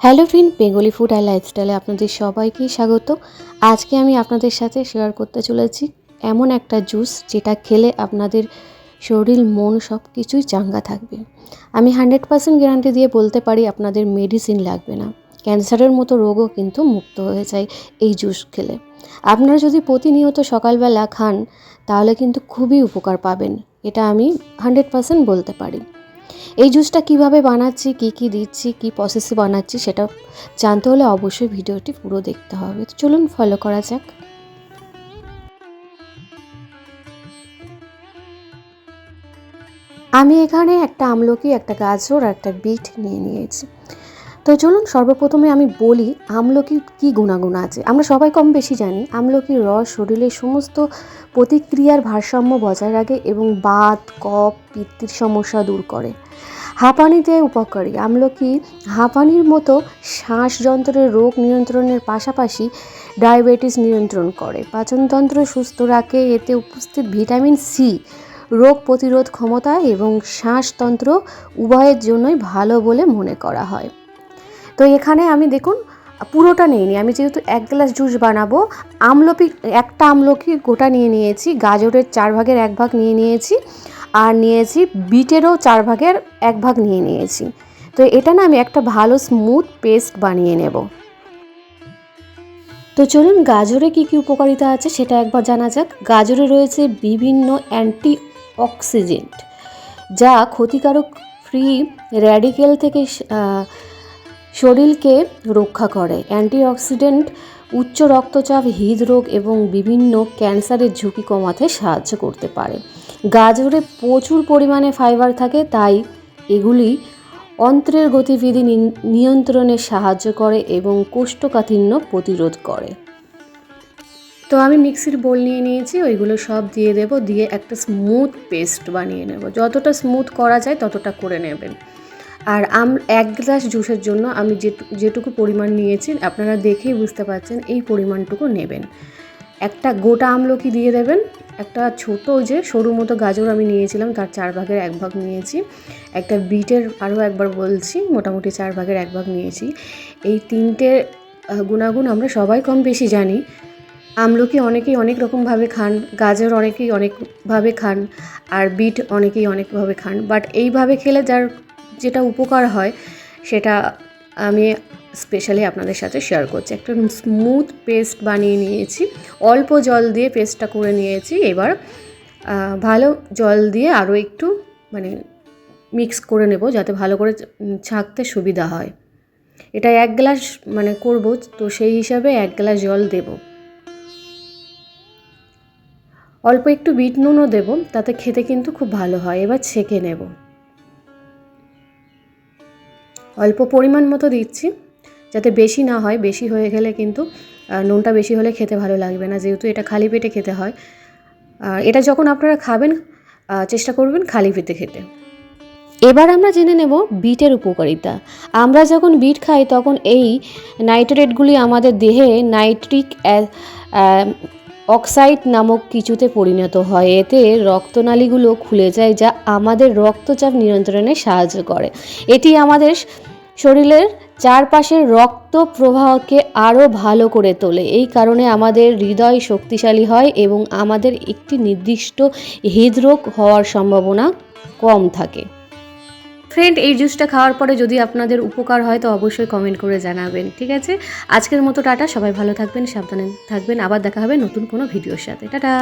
Hello friends Bengali food আর লাইফস্টাইলে আপনাদের সবাইকে স্বাগত। আজকে আমি আপনাদের সাথে শেয়ার করতে চলেছি এমন একটা জুস যেটা খেলে আপনাদের শরীর, মন সব কিছুই চাঙ্গা থাকবে। আমি হান্ড্রেড পার্সেন্ট গ্যারান্টি দিয়ে বলতে পারি আপনাদের মেডিসিন লাগবে না। ক্যান্সারের মতো রোগও কিন্তু মুক্ত হয়ে যায় এই জুস খেলে। আপনারা যদি প্রতিনিয়ত সকালবেলা খান, তাহলে কিন্তু খুবই উপকার পাবেন। এটা আমি হান্ড্রেড পার্সেন্ট বলতে পারি। এই জুসটা কীভাবে বানাচ্ছি, কি কি দিচ্ছি, কি প্রসেসে বানাচ্ছি সেটা জানতে হলে অবশ্যই ভিডিওটি পুরো দেখতে হবে। তো চলুন ফলো করা যাক। আমি এখানে একটা আমলকি, একটা গাজর একটা বিট নিয়ে নিয়েছি। তো চলুন সর্বপ্রথমে আমি বলি আমলকির কী গুণাগুণ আছে। আমরা সবাই কম বেশি জানি, আমলকির রস শরীরের সমস্ত প্রতিক্রিয়ার ভারসাম্য বজায় রাখে এবং বাত, কফ, পিত্তির সমস্যা দূর করে। হাঁপানিতে উপকারী, আমলকি হাঁপানির মতো শ্বাসযন্ত্রের রোগ নিয়ন্ত্রণের পাশাপাশি ডায়াবেটিস নিয়ন্ত্রণ করে। পাচনতন্ত্র সুস্থ রাখে, এতে উপস্থিত ভিটামিন সি, রোগ প্রতিরোধ ক্ষমতা এবং শ্বাসতন্ত্র উভয়ের জন্যই ভালো বলে মনে করা হয়। তো এখানে আমি দেখুন, পুরোটা নিইনি আমি যেহেতু এক গ্লাস জুস বানাবো আমলকি একটা আমলকি গোটা নিয়ে নিয়েছি, গাজরের চার ভাগের এক ভাগ নিয়ে নিয়েছি, আর নিয়েছি বিটেরও চার ভাগের এক ভাগ নিয়ে নিয়েছি। তো এটা না আমি একটা ভালো স্মুথ পেস্ট বানিয়ে নেব। তো চলুন, গাজরে কী কী উপকারিতা আছে সেটা একবার জানা যাক। গাজরে রয়েছে বিভিন্ন অ্যান্টি অক্সিডেন্ট যা ক্ষতিকারক ফ্রি র্যাডিকেল থেকে শরীরকে রক্ষা করে। অ্যান্টিঅক্সিডেন্ট, উচ্চ রক্তচাপ, হৃদরোগ এবং বিভিন্ন ক্যান্সারের ঝুঁকি কমাতে সাহায্য করতে পারে। গাজরে প্রচুর পরিমাণে ফাইবার থাকে, তাই এগুলি অন্ত্রের গতিবিধি নিয়ন্ত্রণে সাহায্য করে এবং কোষ্ঠকাঠিন্য প্রতিরোধ করে। তো আমি মিক্সির বোল নিয়ে নিয়েছি, ওইগুলো সব দিয়ে দেব, দিয়ে একটা স্মুথ পেস্ট বানিয়ে নেব। যতটা স্মুথ করা যায় ততটা করে নেবেন। আর আম, এক গ্লাস জুসের জন্য আমি যেটু যেটুকু পরিমাণ নিয়েছি, আপনারা দেখেই বুঝতে পারছেন, এই পরিমাণটুকু নেবেন। একটা গোটা আমলকি দিয়ে দেবেন, একটা ছোট যে সরু মতো গাজর আমি নিয়েছিলাম, তার চার ভাগের এক ভাগ নিয়েছি। একটা বিটের আরও একবার বলছি, মোটামুটি চার ভাগের এক ভাগ নিয়েছি। এই তিনটে গুণাগুণ আমরা সবাই কম বেশি জানি। আমলকি অনেকেই অনেক রকমভাবে খান, গাজর অনেকেই অনেকভাবে খান, আর বিট অনেকেই অনেকভাবে খান বাট এইভাবে খেলে যার যেটা উপকার হয়, সেটা আমি স্পেশালি আপনাদের সাথে শেয়ার করছি। একটা স্মুথ পেস্ট বানিয়ে নিয়েছি। অল্প জল দিয়ে পেস্টটা করে নিয়েছি। এবার ভালো জল দিয়ে আরও একটু মানে মিক্স করে নেব যাতে ভালো করে ছাঁকতে সুবিধা হয়। এটা এক গ্লাস মানে করব, তো সেই হিসাবে এক গ্লাস জল দেবো। অল্প একটু বিট নুনও দেবো, তাতে খেতে কিন্তু খুব ভালো হয়। এবার ছেঁকে নেব। অল্প পরিমাণ মতো দিচ্ছি, যাতে বেশি না হয়। বেশি হয়ে গেলে কিন্তু নুনটা বেশি হলে খেতে ভালো লাগবে না, যেহেতু এটা খালি পেটে খেতে হয়। এটা যখন আপনারা খাবেন চেষ্টা করবেন খালি পেটে খেতে। এবার আমরা জেনে নেব বিটের উপকারিতা। আমরা যখন বিট খাই, তখন এই নাইট্রেটগুলি আমাদের দেহে নাইট্রিক অক্সাইড নামক কিছুতে পরিণত হয়। এতে রক্তনালীগুলো খুলে যায়, যা আমাদের রক্তচাপ নিয়ন্ত্রণে সাহায্য করে। এটি আমাদের শরীরের চারপাশের রক্ত প্রবাহকে আরও ভালো করে তোলে। এই কারণে আমাদের হৃদয় শক্তিশালী হয় এবং আমাদের একটি নির্দিষ্ট হৃদরোগ হওয়ার সম্ভাবনা কম থাকে। ফ্রেন্ড, এই জুসটা খাওয়ার পরে যদি আপনাদের উপকার হয় তো অবশ্যই কমেন্ট করে জানাবেন, ঠিক আছে? আজকের মতো টাটা, সবাই ভালো থাকবেন, সাবধানে থাকবেন, আবার দেখা হবে নতুন কোনো ভিডিওর সাথে। টাটা!